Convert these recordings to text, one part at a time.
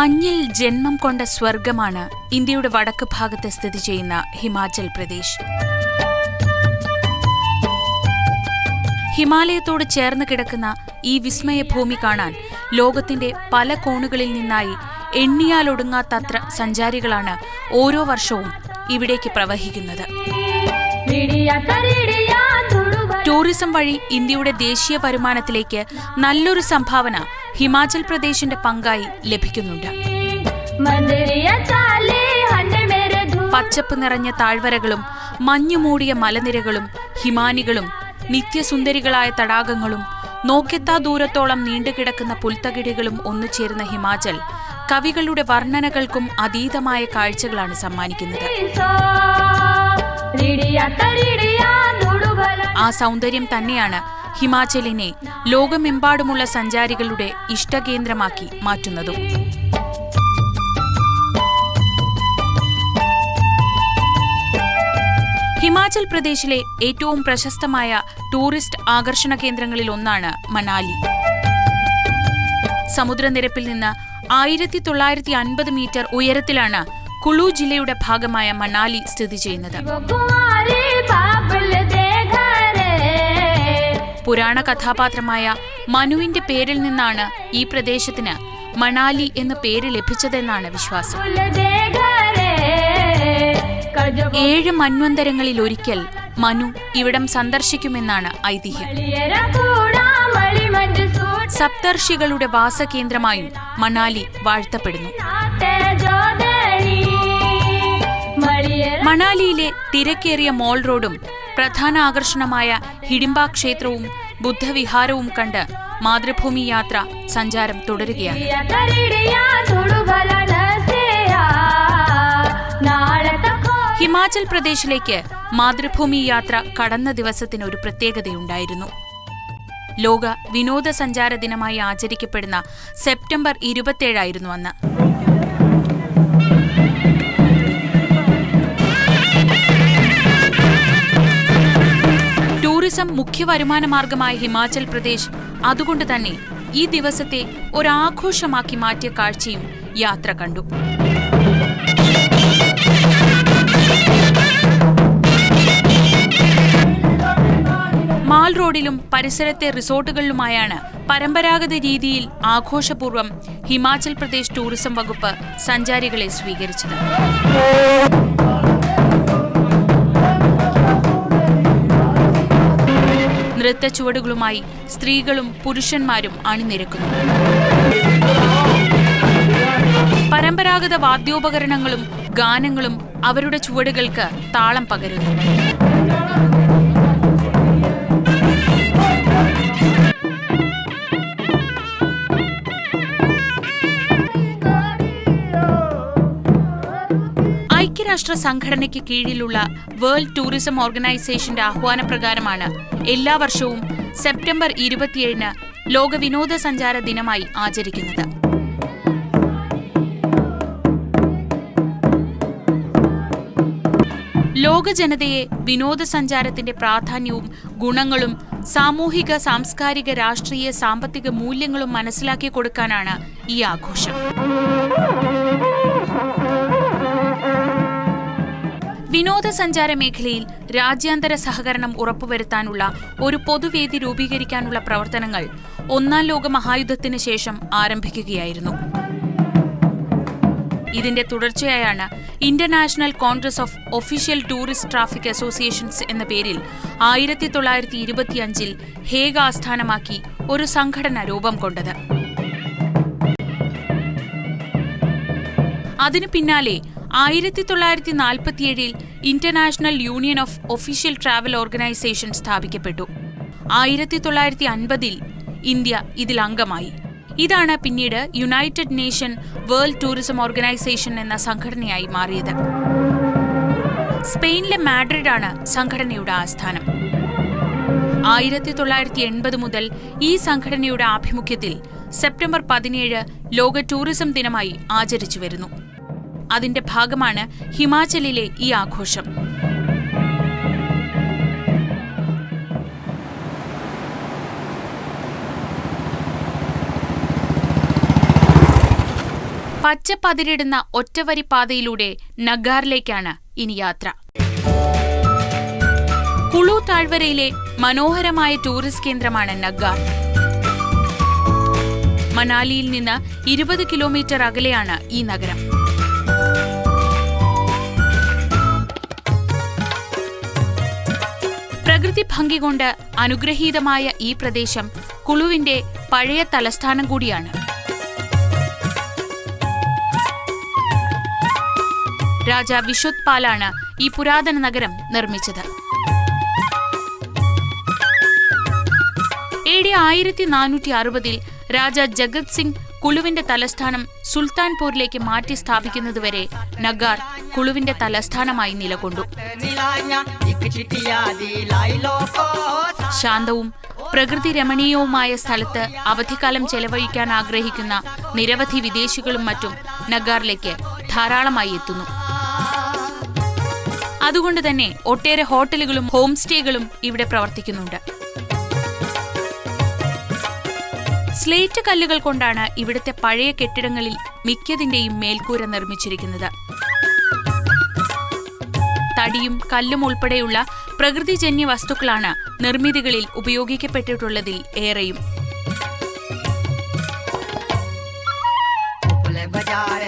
മഞ്ഞിൽ ജന്മം കൊണ്ട സ്വർഗമാണ് ഇന്ത്യയുടെ വടക്ക് ഭാഗത്ത് സ്ഥിതി ചെയ്യുന്ന ഹിമാചൽ പ്രദേശ്. ഹിമാലയത്തോട് ചേർന്ന് കിടക്കുന്ന ഈ വിസ്മയ ഭൂമി കാണാൻ ലോകത്തിന്റെ പല കോണുകളിൽ നിന്നായി എണ്ണിയാലൊടുങ്ങാത്തത്ര സഞ്ചാരികളാണ് ഓരോ വർഷവും ഇവിടേക്ക് പ്രവഹിക്കുന്നത്. ടൂറിസം വഴി ഇന്ത്യയുടെ ദേശീയ വരുമാനത്തിലേക്ക് നല്ലൊരു സംഭാവന ഹിമാചൽ പ്രദേശിന്റെ പങ്കായി ലഭിക്കുന്നുണ്ട്. പച്ചപ്പ് നിറഞ്ഞ താഴ്വരകളും മഞ്ഞുമൂടിയ മലനിരകളും ഹിമാനികളും നിത്യസുന്ദരികളായ തടാകങ്ങളും നോക്കെത്താ ദൂരത്തോളം നീണ്ടുകിടക്കുന്ന പുൽത്തകിടികളും ഒന്നുചേരുന്ന ഹിമാചൽ കവികളുടെ വർണനകൾക്കും അതീതമായ കാഴ്ചകളാണ് സമ്മാനിക്കുന്നത്. ആ സൗന്ദര്യം തന്നെയാണ് ഹിമാചലിനെ ലോകമെമ്പാടുമുള്ള സഞ്ചാരികളുടെ ഇഷ്ടകേന്ദ്രമാക്കി മാറ്റുന്നതും. ഹിമാചൽ പ്രദേശിലെ ഏറ്റവും പ്രശസ്തമായ ടൂറിസ്റ്റ് ആകർഷണ കേന്ദ്രങ്ങളിൽ ഒന്നാണ് മണാലി സമുദ്രനിരപ്പിൽ നിന്ന് ആയിരത്തി തൊള്ളായിരത്തി അൻപത് മീറ്റർ ഉയരത്തിലാണ് കുളു ജില്ലയുടെ ഭാഗമായ മണാലി സ്ഥിതി ചെയ്യുന്നത്. പുരാണ കഥാപാത്രമായ മനുവിന്റെ പേരിൽ നിന്നാണ് ഈ പ്രദേശത്തിന് മണാലി എന്ന പേര് ലഭിച്ചതെന്നാണ് വിശ്വാസം. ഏഴ് മന്വന്തരങ്ങളിൽ ഒരിക്കൽ മനു ഇവിടം സന്ദർശിക്കുമെന്നാണ് ഐതിഹ്യം. സപ്തർഷികളുടെ വാസകേന്ദ്രമായും മണാലി വാഴ്ത്തപ്പെടുന്നു. മണാലിയിലെ തിരക്കേറിയ മോൾ റോഡും പ്രധാന ആകർഷണമായ ഹിഡിംബ ക്ഷേത്രവും ബുദ്ധവിഹാരവും കണ്ട് മാതൃഭൂമി യാത്ര സഞ്ചാരം തുടരുകയാണ്. ഹിമാചൽ പ്രദേശിലേക്ക് മാതൃഭൂമി യാത്ര കടന്ന ദിവസത്തിന് ഒരു പ്രത്യേകതയുണ്ടായിരുന്നു. ലോക വിനോദസഞ്ചാര ദിനമായി ആചരിക്കപ്പെടുന്ന സെപ്റ്റംബർ ഇരുപത്തിയേഴായിരുന്നു അന്ന്. ടൂറിസം മുഖ്യ വരുമാന മാർഗമായ ഹിമാചൽ പ്രദേശ് അതുകൊണ്ട് തന്നെ ഈ ദിവസത്തെ ഒരാഘോഷമാക്കി മാറ്റിയ കാഴ്ചയും യാത്ര കണ്ടു. മാൽ റോഡിലും പരിസരത്തെ റിസോർട്ടുകളിലുമായാണ് പരമ്പരാഗത രീതിയിൽ ആഘോഷപൂർവം ഹിമാചൽ പ്രദേശ് ടൂറിസം വകുപ്പ് സഞ്ചാരികളെ സ്വീകരിച്ചത്. നൃത്തച്ചുവടുകളുമായി സ്ത്രീകളും പുരുഷന്മാരും അണിനിരക്കുന്നു. പരമ്പരാഗത വാദ്യോപകരണങ്ങളും ഗാനങ്ങളും അവരുടെ ചുവടുകൾക്ക് താളം പകരുന്നു. ഐക്യരാഷ്ട്ര സംഘടനയ്ക്ക് കീഴിലുള്ള വേൾഡ് ടൂറിസം ഓർഗനൈസേഷന്റെ ആഹ്വാനപ്രകാരമാണ് എല്ലാ വർഷവും സെപ്റ്റംബർ ഇരുപത്തിയേഴിന് ലോക വിനോദസഞ്ചാര ദിനമായി ആചരിക്കുന്നത്. ലോക ജനതയെ വിനോദസഞ്ചാരത്തിന്റെ പ്രാധാന്യവും ഗുണങ്ങളും സാമൂഹിക സാംസ്കാരിക രാഷ്ട്രീയ സാമ്പത്തിക മൂല്യങ്ങളും മനസ്സിലാക്കി കൊടുക്കാനാണ് ഈ ആഘോഷം. വിനോദസഞ്ചാര മേഖലയിൽ രാജ്യാന്തര സഹകരണം ഉറപ്പുവരുത്താനുള്ള ഒരു പൊതുവേദി രൂപീകരിക്കാനുള്ള പ്രവർത്തനങ്ങൾ ഒന്നാം ലോക മഹായുദ്ധത്തിന് ശേഷം ആരംഭിക്കുകയായിരുന്നു. ഇതിന്റെ തുടർച്ചയായാണ് international congress of official tourist traffic associations എന്ന പേരിൽ ആയിരത്തി തൊള്ളായിരത്തി ഇരുപത്തിയഞ്ചിൽ ഹേഗ് ആസ്ഥാനമാക്കി ഒരു സംഘടന രൂപം കൊണ്ടത്. അതിനു പിന്നാലെ ആയിരത്തി തൊള്ളായിരത്തി നാൽപ്പത്തിയേഴിൽ international union of official travel organisation സ്ഥാപിക്കപ്പെട്ടു. ആയിരത്തി തൊള്ളായിരത്തി അൻപതിൽ ഇന്ത്യ ഇതിൽ അംഗമായി. ഇതാണ് പിന്നീട് united nation world tourism organisation എന്ന സംഘടനയായി മാറിയത്. സ്പെയിനിലെ മാഡ്രിഡാണ് സംഘടനയുടെ ആസ്ഥാനം. ആയിരത്തി തൊള്ളായിരത്തി എൺപത് മുതൽ ഈ സംഘടനയുടെ ആഭിമുഖ്യത്തിൽ സെപ്റ്റംബർ പതിനേഴ് ലോക ടൂറിസം ദിനമായി ആചരിച്ചു വരുന്നു. അതിന്റെ ഭാഗമാണ് ഹിമാചലിലെ ഈ ആഘോഷം. പച്ചപ്പതിരിടുന്ന ഒറ്റവരി പാതയിലൂടെ നഗാറിലേക്കാണ് ഇനി യാത്ര. കുളു താഴ്വരയിലെ മനോഹരമായ ടൂറിസ്റ്റ് കേന്ദ്രമാണ് നഗാർ. മണാലിയിൽ നിന്ന് ഇരുപത് കിലോമീറ്റർ അകലെയാണ് ഈ നഗരം. പ്രകൃതി ഭംഗി കൊണ്ട് അനുഗ്രഹീതമായ ഈ പ്രദേശം കുളുവിന്റെ പഴയ തലസ്ഥാനം കൂടിയാണ്. രാജ വിശ്വത് പാലാണ് ഈ പുരാതന നഗരം നിർമ്മിച്ചത്. എ ഡി ആയിരത്തി നാനൂറ്റി അറുപതിൽ രാജ ജഗത് സിംഗ് കുളുവിന്റെ തലസ്ഥാനം സുൽത്താൻപൂരിലേക്ക് മാറ്റി സ്ഥാപിക്കുന്നതുവരെ നഗാർ കുളുവിന്റെ തലസ്ഥാനമായി നിലകൊണ്ടു. ശാന്തവും പ്രകൃതി രമണീയവുമായ സ്ഥലത്ത് അവധിക്കാലം ചെലവഴിക്കാൻ ആഗ്രഹിക്കുന്ന നിരവധി വിദേശികളും മറ്റും നഗാറിലേക്ക് ധാരാളമായി എത്തുന്നു. അതുകൊണ്ട് തന്നെ ഒട്ടേറെ ഹോട്ടലുകളും ഹോം സ്റ്റേകളും ഇവിടെ പ്രവർത്തിക്കുന്നുണ്ട്. സ്ലേറ്റ് കല്ലുകൾ കൊണ്ടാണ് ഇവിടുത്തെ പഴയ കെട്ടിടങ്ങളിൽ മിക്കതിന്റെയും മേൽക്കൂര നിർമ്മിച്ചിരിക്കുന്നത്. തടിയും കല്ലും ഉൾപ്പെടെയുള്ള പ്രകൃതിജന്യ വസ്തുക്കളാണ് നിർമ്മിതികളിൽ ഉപയോഗിക്കപ്പെട്ടിട്ടുള്ളതിൽ ഏറെയും. ബജാര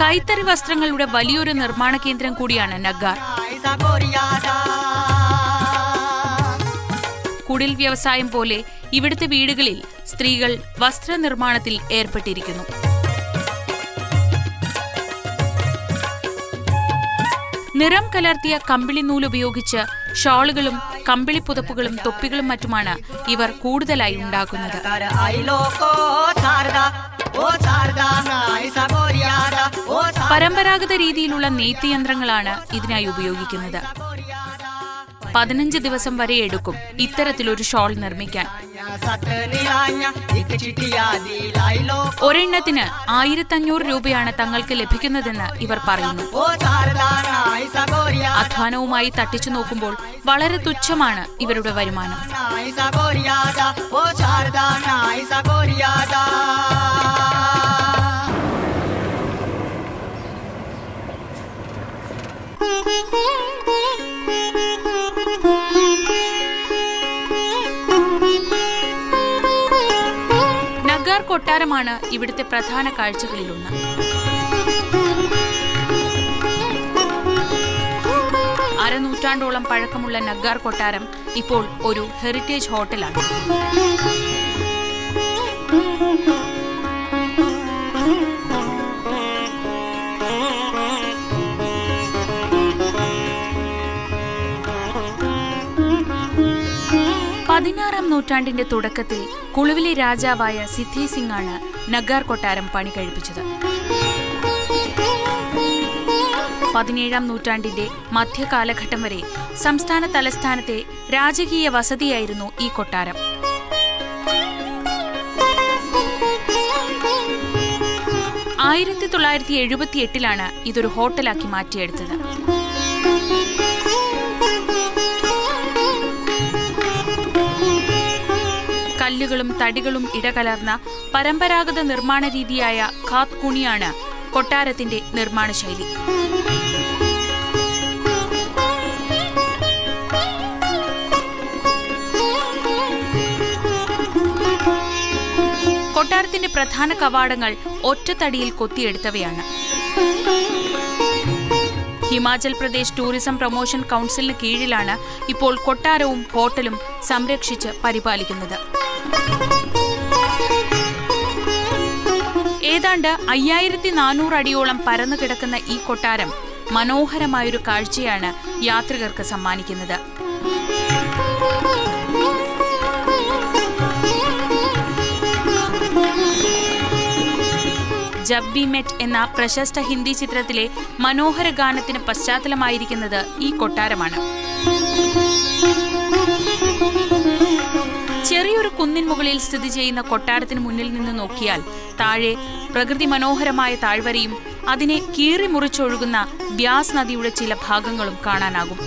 കൈത്തറി വസ്ത്രങ്ങളുടെ വലിയൊരു നിർമ്മാണ കേന്ദ്രം കൂടിയാണ് നഗാർ. കുടിൽ വ്യവസായം പോലെ ഇവിടുത്തെ വീടുകളിൽ സ്ത്രീകൾ വസ്ത്രനിർമ്മാണത്തിൽ ഏർപ്പെട്ടിരിക്കുന്നു. നിറം കലർത്തിയ കമ്പിളി നൂലുപയോഗിച്ച് ഷാളുകളും കമ്പിളി പുതപ്പുകളും തൊപ്പികളും മറ്റുമാണ് ഇവർ കൂടുതലായി ഉണ്ടാക്കുന്നത്. പരമ്പരാഗത രീതിയിലുള്ള നെയ്ത്ത് യന്ത്രങ്ങളാണ് ഇതിനായി ഉപയോഗിക്കുന്നത്. പതിനഞ്ച് ദിവസം വരെ എടുക്കും ഇത്തരത്തിലൊരു ഷോൾ നിർമ്മിക്കാൻ. ഒരെണ്ണത്തിന് ആയിരത്തഞ്ഞൂറ് രൂപയാണ് തങ്ങൾക്ക് ലഭിക്കുന്നതെന്ന് ഇവർ പറയുന്നു. അധ്വാനവുമായി തട്ടിച്ചു നോക്കുമ്പോൾ വളരെ തുച്ഛമാണ് ഇവരുടെ വരുമാനം. കൊട്ടാരമാണ് ഇവിടുത്തെ പ്രധാന കാഴ്ചകളിലൊന്ന്. അരനൂറ്റാണ്ടോളം പഴക്കമുള്ള നഗാർ കൊട്ടാരം ഇപ്പോൾ ഒരു ഹെറിറ്റേജ് ഹോട്ടലാണ്. പതിനാറാം നൂറ്റാണ്ടിന്റെ തുടക്കത്തിൽ കുളുവിലെ രാജാവായ സിദ്ധി സിംഗ് ആണ് നഗാർ കൊട്ടാരം പണി കഴിപ്പിച്ചത്. പതിനേഴാം നൂറ്റാണ്ടിന്റെ മധ്യകാലഘട്ടം വരെ സംസ്ഥാന തലസ്ഥാനത്തെ രാജകീയ വസതിയായിരുന്നു ഈ കൊട്ടാരം. ആയിരത്തി തൊള്ളായിരത്തി എഴുപത്തി എട്ടിലാണ് ഇതൊരു ഹോട്ടലാക്കി മാറ്റിയെടുത്തത്. കല്ലുകളും തടികളും ഇടകലർന്ന പരമ്പരാഗത നിർമ്മാണ രീതിയായ ഖാത് കുണിയാണ് കൊട്ടാരത്തിന്റെ നിർമ്മാണ ശൈലി. കൊട്ടാരത്തിന്റെ പ്രധാന കവാടങ്ങൾ ഒറ്റത്തടിയിൽ കൊത്തിയെടുത്തവയാണ്. ഹിമാചൽ പ്രദേശ് ടൂറിസം പ്രൊമോഷൻ കൗൺസിലിന് കീഴിലാണ് ഇപ്പോൾ കൊട്ടാരവും ഹോട്ടലും സംരക്ഷിച്ച് പരിപാലിക്കുന്നത്. ഏതാണ്ട് അയ്യായിരത്തി നാനൂറ് അടിയോളം പരന്നു കിടക്കുന്ന ഈ കൊട്ടാരം മനോഹരമായൊരു കാഴ്ചയാണ് യാത്രികർക്ക് സമ്മാനിക്കുന്നത്. ജബ് വി മെറ്റ് എന്ന പ്രശസ്ത ഹിന്ദി ചിത്രത്തിലെ മനോഹര ഗാനത്തിന് പശ്ചാത്തലമായിരിക്കുന്നത് ഈ കൊട്ടാരമാണ്. ചെറിയൊരു കുന്നിൻ മുകളിൽ സ്ഥിതി ചെയ്യുന്ന കൊട്ടാരത്തിന് മുന്നിൽ നിന്ന് നോക്കിയാൽ താഴെ പ്രകൃതി മനോഹരമായ താഴ്വരയും അതിനെ കീറി മുറിച്ചൊഴുകുന്ന ബ്യാസ് നദിയുടെ ചില ഭാഗങ്ങളും കാണാനാകും.